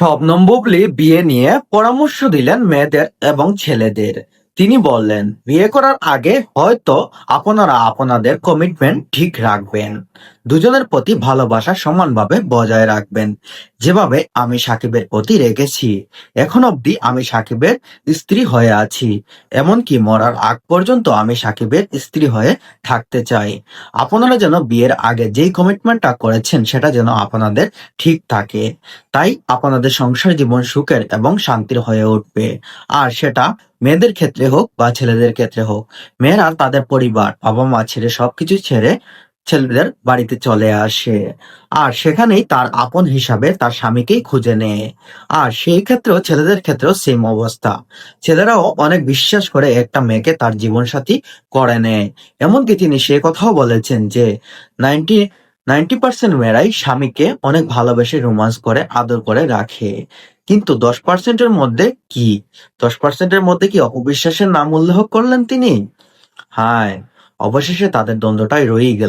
শবনম বুবলি বিয়ে নিয়ে পরামর্শ দিলেন মেয়েদের এবং ছেলেদের। তিনি বললেন, বিয়ে করার আগে হয়তো আপনারা আপনাদের কমিটমেন্ট ঠিক রাখবেন। দুজনের প্রতি ভালোবাসা সমানভাবে বজায় রাখবেন। যেভাবে আমি সাকিবের প্রতি রেখেছি, এখন অবধি আমি সাকিবের স্ত্রী হয়ে আছি। এমনকি মরার আগ পর্যন্ত আমি সাকিবের স্ত্রী হয়ে থাকতে চাই। আপনারা যেন বিয়ের আগে যেই কমিটমেন্টটা করেছেন, সেটা যেন আপনাদের ঠিক থাকে। তাই আপনাদের সংসার জীবন সুখের এবং শান্তির হয়ে উঠবে। আর সেটা মেয়েদের ক্ষেত্রে হোক বা ছেলেদের ক্ষেত্রে হোক, মেয়েরা তাদের পরিবার বাবা মা ছেড়ে সবকিছু ছেড়ে ছেলেদের বাড়িতে চলে আসে। আর সেখানেই তার আপন হিসাবে তার স্বামীকেই খুঁজে নেয়। আর সেই ক্ষেত্রেও ছেলেদের ক্ষেত্রেও সেম অবস্থা। ছেলেরাও অনেক বিশ্বাস করে একটা মেয়েকে তার জীবনসাথী করে নেয়। এমনকি তিনি সে কথাও বলেছেন যে, নাইনটি নাইনটি পার্সেন্ট মেয়েরাই স্বামীকে অনেক ভালোবেসে রোমান্স করে, আদর করে রাখে। কিন্তু দশ পার্সেন্টের মধ্যে কি? দশ পার্সেন্টের মধ্যে কি অবিশ্বাসের নাম উল্লেখ করলেন তিনি? হায়, অবশেষে তাদের দ্বন্দ্বটাই রয়েই গেল।